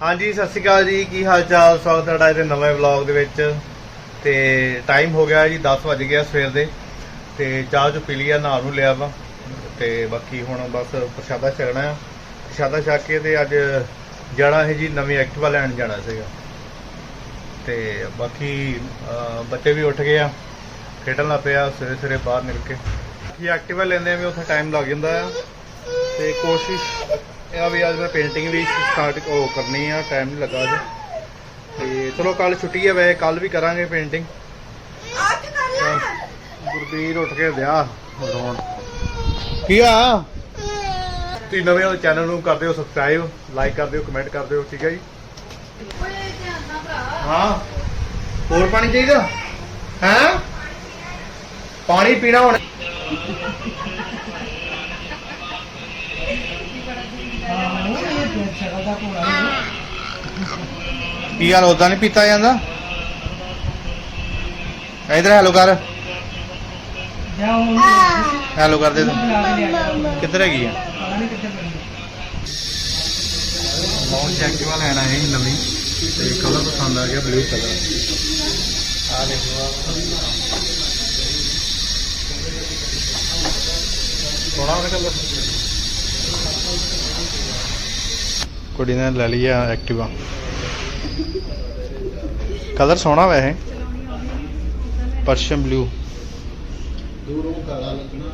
ਹਾਂਜੀ, ਸਤਿ ਸ਼੍ਰੀ ਅਕਾਲ ਜੀ। ਕੀ ਹਾਲ ਚਾਲ? ਸਵਾਗਤ ਹੈ ਤੁਹਾਡਾ ਇਹਦੇ ਨਵੇਂ ਵਲੌਗ ਦੇ ਵਿੱਚ। ਤੇ ਟਾਈਮ ਹੋ ਗਿਆ ਜੀ 10 ਵਜ ਗਿਆ ਸਵੇਰ ਦੇ। ਤੇ ਚਾਹ ਚੁ ਪੀ ਲਿਆ ਨਹਾ ਨੂੰ ਲਿਆ ਵਾ। ਤੇ ਬਾਕੀ ਹੁਣ ਬਸ ਪ੍ਰਸ਼ਾਦਾ ਛਕਣਾ ਆ। ਪ੍ਰਸ਼ਾਦਾ ਛਕ ਕੇ ਤੇ ਅੱਜ ਜਾਣਾ ਹੈ ਜੀ, ਨਵੀਂ ਐਕਟਿਵਾ ਲੈਣ ਜਾਣਾ ਸੀਗਾ। ਤੇ ਬਾਕੀ ਬੱਚੇ ਵੀ ਉੱਠ ਗਏ ਆ। ਖੇਡਣ ਲੱਗ ਪਿਆ ਸਵੇਰੇ ਸਵੇਰੇ ਬਾਹਰ ਨਿਕਲ ਕੇ। ਇਹ ਐਕਟਿਵਾ ਲੈਂਦੇ ਆ, ਵੀ ਉੱਥੇ ਟਾਈਮ ਲੱਗ ਜਾਂਦਾ ਆ। ਤੇ ਕੋਸ਼ਿਸ਼ ਇਹ ਵੀ ਅੱਜ ਮੈਂ ਪੇਂਟਿੰਗ ਵੀ ਸਟਾਰਟ ਉਹ ਕਰਨੀ ਆ ਟਾਈਮ ਨਹੀਂ ਲੱਗਾ ਅੱਜ। ਤੇ ਚਲੋ ਕੱਲ ਛੁੱਟੀ ਹੈ ਵੈਸੇ ਕੱਲ ਵੀ ਕਰਾਂਗੇ ਪੇਂਟਿੰਗ ਗੁਰਬੀਰ ਉੱਠ ਕੇ ਵਿਆਹ ਰੋਣ ਕੀ ਆ? ਤੁਸੀਂ ਨਵੇਂ ਵਾਲੇ ਚੈਨਲ ਨੂੰ ਕਰ ਦਿਓ ਸਬਸਕ੍ਰਾਈਬ ਲਾਈਕ ਕਰ ਦਿਓ ਕਮੈਂਟ ਕਰ ਦਿਓ ਠੀਕ ਹੈ ਜੀ? ਹਾਂ? ਹੋਰ ਪਾਣੀ ਚਾਹੀਦਾ? ਹੈ? ਪਾਣੀ ਪੀਣਾ ਹੁਣ। ਕੀ ਗੱਲ ਉਦਾਂ ਨਹੀਂ ਪੀਤਾ ਜਾਂਦਾ? ਇਧਰ ਹੈਲੋ ਕਰ। ਹੈਲੋ ਕਰ ਦੇ ਤੂੰ। ਕਿੱਧਰ ਹੈਗੀ ਆ? ਲੌਂਚ ਐਕਟਿਵਾ ਲੈਣਾ ਹੈ ਨਵੀਂ? ਤੇ ਕਲਰ ਪਸੰਦ ਆ ਗਿਆ ਬਲੂ ਕਲਰ। ਆ ਦੇਖੋ ਸੋਹਣਾ ਕਲਰ। ਕੁੜੀ ਨੇ ਲੈ ਲਈ ਆ ਐਕਟਿਵਾ। ਕਲਰ ਸੋਹਣਾ ਵੈਸੇ ਪਰਸ਼ਮ ਬਲੂ। ਦੂਰੋਂ ਕਾਲਾ ਲੱਗਣਾ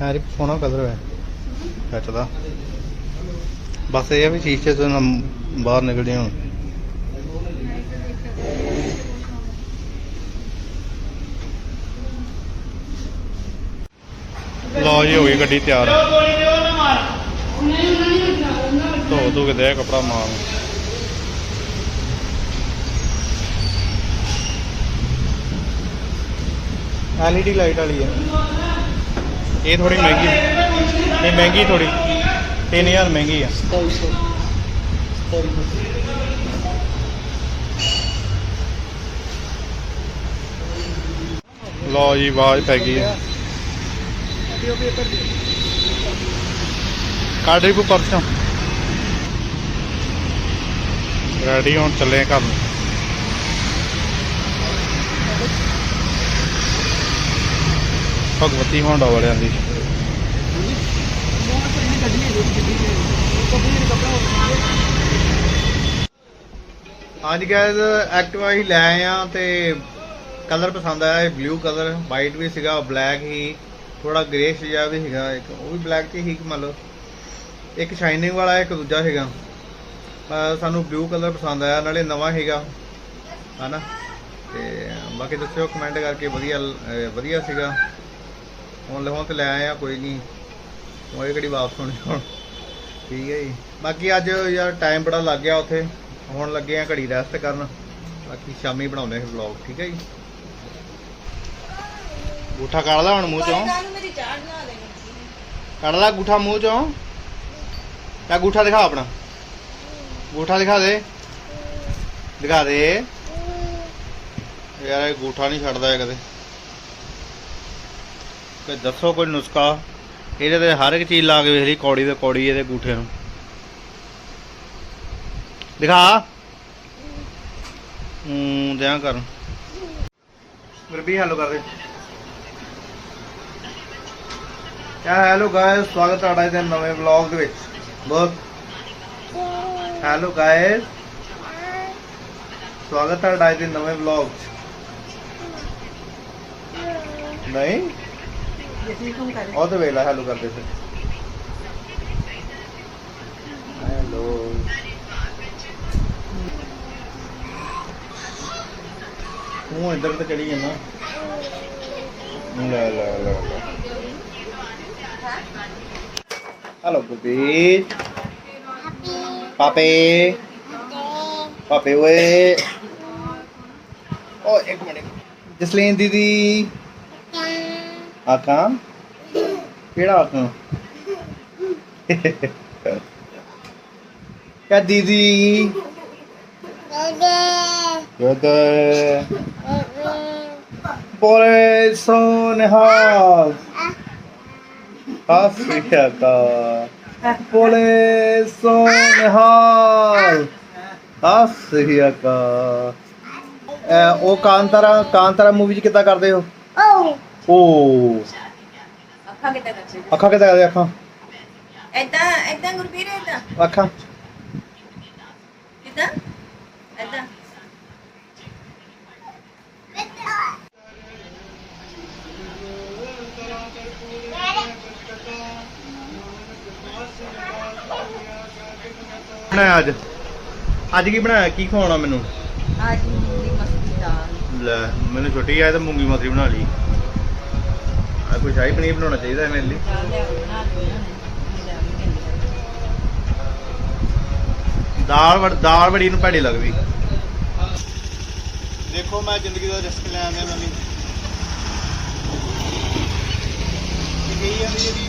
ਹੈਰੀ, ਸੋਹਣਾ ਕਲਰ ਹੈ ਕੱਚ ਬਸ ਇਹ ਆ ਵੀ ਸ਼ੀਸ਼ੇ ਤੋਂ ਬਾਹਰ ਨਿਕਲ ਜਾਣ ਲਓ ਜੀ ਹੋ ਗਈ ਗੱਡੀ ਤਿਆਰ। ਧੋ ਧੋ ਕੇ ਦੇ ਕਪੜਾ ਮਾਰ। ਐਲਈਡੀ ਲਾਈਟ ਵਾਲੀ ਹੈ। ਇਹ ਥੋੜੀ ਮਹਿੰਗੀ ਇਹ ਮਹਿੰਗੀ ਥੋੜੀ 3000 ਮਹਿੰਗੀ ਆ। ਲਓ ਜੀ ਆਵਾਜ਼ ਪੈ ਗਈ ਹੈ। ਕੋ ਪਰਸੋਂ ਰੈਡੀ ਹੁਣ ਚੱਲੇ ਆ ਘਰ। ਨੂੰ ਭਗਵਤੀ ਹੋਂਡਾ ਵਾਲਿਆਂ ਦੀ। ਹਾਂਜੀ। ਗਾਇਜ਼ ਐਕਟਿਵਾ ਹੀ ਲੈ ਆਏ ਆ ਤੇ ਕਲਰ ਪਸੰਦ ਆਇਆ ਇਹ ਬਲੂ ਕਲਰ ਵਾਈਟ ਵੀ ਸੀਗਾ ਬਲੈਕ ਹੀ। ਥੋੜਾ ਗ੍ਰੇਸ਼ ਜਿਹਾ ਵੀ ਹੈਗਾ ਇੱਕ ਉਹ ਵੀ ਬਲੈਕ ਤੇ ਹੀ ਮਤਲਬ ਇੱਕ ਸ਼ਾਈਨਿੰਗ ਵਾਲਾ, ਇੱਕ ਦੂਜਾ ਸੀਗਾ। ਸਾਨੂੰ ਬਲੂ ਕਲਰ ਪਸੰਦ ਆਇਆ, ਨਾਲੇ ਨਵਾਂ ਹੈਗਾ ਹਨਾ? ਤੇ ਬਾਕੀ ਦੱਸਿਓ ਕਮੈਂਟ ਕਰਕੇ ਵਧੀਆ ਵਧੀਆ ਸੀਗਾ। ਹੁਣ ਲਹੋਂ ਤੇ ਲੈ ਆਏ ਆ, ਕੋਈ ਨਹੀਂ ਉਹ ਇਹ ਕਿਹੜੀ ਵਾਪਸ ਹੋਣੀ ਹੁਣ? ਠੀਕ ਹੈ ਜੀ। ਬਾਕੀ ਅੱਜ ਯਾਰ ਟਾਈਮ ਬੜਾ ਲੱਗ ਗਿਆ ਉੱਥੇ। ਹੁਣ ਲੱਗੇ ਆ ਘੜੀ ਰੈਸਟ ਕਰਨ। ਬਾਕੀ ਸ਼ਾਮੀ ਬਣਾਉਂਦੇ ਹਾਂ ਵਲੌਗ ਠੀਕ ਹੈ ਜੀ। ਗੂਠਾ ਕੱਢ ਲਾ ਹੁਣ ਮੂੰਹ ਚੋਂ। ਮੇਰੀ ਚਾਹ ਬਣਾ ਦੇ ਕੱਢ ਲਾ ਗੂਠਾ ਮੂੰਹ ਚੋਂ। ਤਾਂ ਗੂਠਾ ਦਿਖਾ ਆਪਣਾ। ਗੂਠਾ ਦਿਖਾ ਦੇ। ਦਿਖਾ ਦੇ। ਯਾਰ ਇਹ ਗੂਠਾ ਨਹੀਂ ਛੱਡਦਾ ਇਹ ਕਦੇ। ਤੇ ਦੱਸੋ ਕੋਈ ਨੁਸਖਾ। ਇਹਦੇ ਤੇ ਹਰ ਇੱਕ ਚੀਜ਼ ਲਾ ਕੇ ਵੇਖ ਲਈ ਕੌੜੀ ਤੇ ਕੌੜੀ ਇਹਦੇ ਗੂਠੇ ਨੂੰ। ਦਿਖਾ। ਹੂੰ ਦਿਆਂ ਕਰ। ਗੁਰਬੀ ਹੈਲੋ ਕਰ ਦੇ। ਯਾ ਹੈਲੋ ਗਾਇਸ ਸਵਾਗਤ ਤੁਹਾਡਾ ਇਹਦੇ ਨਵੇਂ ਵਲੌਗ ਦੇ ਵਿੱਚ। ਬਹੁਤ ਹੈਲੋ ਗਾਇਸ ਸਵਾਗਤ ਤੁਹਾਡਾ ਇਹਦੇ ਨਵੇਂ ਵਲੌਗ 'ਚ। ਨਹੀਂ? ਉਹ ਤੇ ਵੇਲਾ ਹੈਲੋ ਕਰਦੇ ਫਿਰ ਹੈਲੋ ਤੂੰ ਇੱਧਰ ਤੇ ਚੜੀ ਜਾਂਦਾ ਲੈ ਲੈ ਲੈ ਲੈ। ਹੈਲੋ ਗੁਰਬੀਰ ਪਾਪੇ ਪਾਪੇ ਓਏ ਓ ਇੱਕ ਮਿੰਟ ਜਸਲੀਨ ਦੀਦੀ ਆਖਾਂ ਕਿਹੜਾ ਆਖਾਂ ਕਾ ਦੀਦੀ ਗੁੱਡ ਪੋਲੇ ਸੋਨਹਾਲ ਆਸਰੀਆ ਕਾ ਪੋਲੇ ਸੋਨਹਾਲ ਆਸਰੀਆ ਕਾ ਇਹ ਉਹ ਕਾਂਤਾਰਾ ਕਾਂਤਾਰਾ ਮੂਵੀ ਚ ਕਿੱਦਾਂ ਕਰਦੇ ਹੋ? ਓ। ਅੱਖਾਂ ਕਿੱਦਾਂ ਕਰਦੇ? ਅੱਖਾਂ ਕਿੱਦਾਂ ਕਰਦੇ ਅੱਖਾਂ? ਐਦਾਂ ਐਦਾਂ ਗੁਰਬੀਰ ਐਦਾਂ ਅੱਖਾਂ ਕਿੱਦਾਂ ਐਦਾਂ ਬਣਾਇਆ ਅੱਜ? ਅੱਜ ਕੀ ਬਣਾਇਆ? ਕੀ ਖਵਾਉਣਾ ਮੈਨੂੰ? ਅੱਜ ਮੂੰਗੀ ਮਸਤੀ ਦਾਲ। ਲੈ ਮੈਨੂੰ ਛੁੱਟੀ ਆਏ ਤਾਂ ਮੂੰਗੀ ਮਸਰੀ ਬਣਾ ਲਈ। ਆ ਕੋਈ ਸ਼ਾਹੀ ਪਨੀਰ ਬਣਾਉਣਾ ਚਾਹੀਦਾ ਹੈ ਮੇਰੇ ਲਈ? ਦਾਲ ਬਣਾ ਦਿਓ ਇਹਨਾਂ ਨੇ ਕਹਿੰਦੇ ਦਾਲ ਬੜ ਦਾਲ ਬੜੀ ਨੂੰ ਭੈੜੀ ਲੱਗਦੀ। ਦੇਖੋ ਮੈਂ ਜ਼ਿੰਦਗੀ ਦਾ ਰਿਸਕ ਲੈ ਆਂਦਿਆ ਮੈਂ ਵੀ ਇਹ ਗਈ ਜਾਂਦੀ ਇਹਦੀ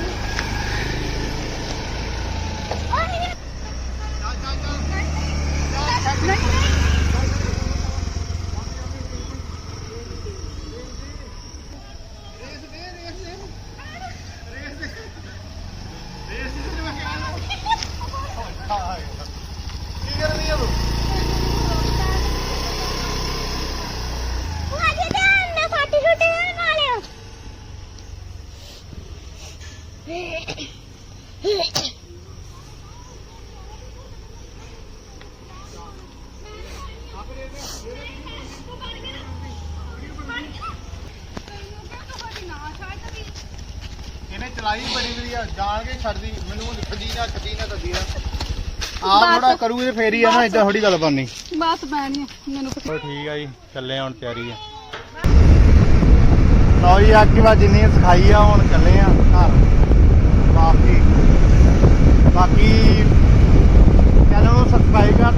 ਇਹਨੇ ਚਲਾਈ ਬੜੀ ਗਈ ਆ ਜਾਣ ਕੇ ਛੱਡਦੀ ਮੈਨੂੰ ਛੱਡੀ ਨਾ ਛੱਡੀ ਨਾ ਛੱਡੀ ਨਾ ਆਪ ਥੋੜਾ ਕਰੂਗੇ ਤੇ ਫੇਰ ਹੀ ਆ ਨਾ ਇਦਾਂ ਥੋੜੀ ਗੱਲ ਬਣਨੀ। ਬਾਤ ਪੈਣੀ ਮੈਨੂੰ ਚਲੋ ਠੀਕ ਆ ਜੀ ਚੱਲੇ ਹੁਣ ਤਿਆਰੀ ਆ। ਲਓ ਜੀ ਐਕਟਿਵਾ ਜਿੰਨੀ ਸਿਖਾਈ ਆ ਹੁਣ ਚੱਲੇ ਆ ਘਰ। ਬਾਕੀ ਚੈਨਲ ਨੂੰ ਸਬਸਕ੍ਰਾਈਬ ਕਰ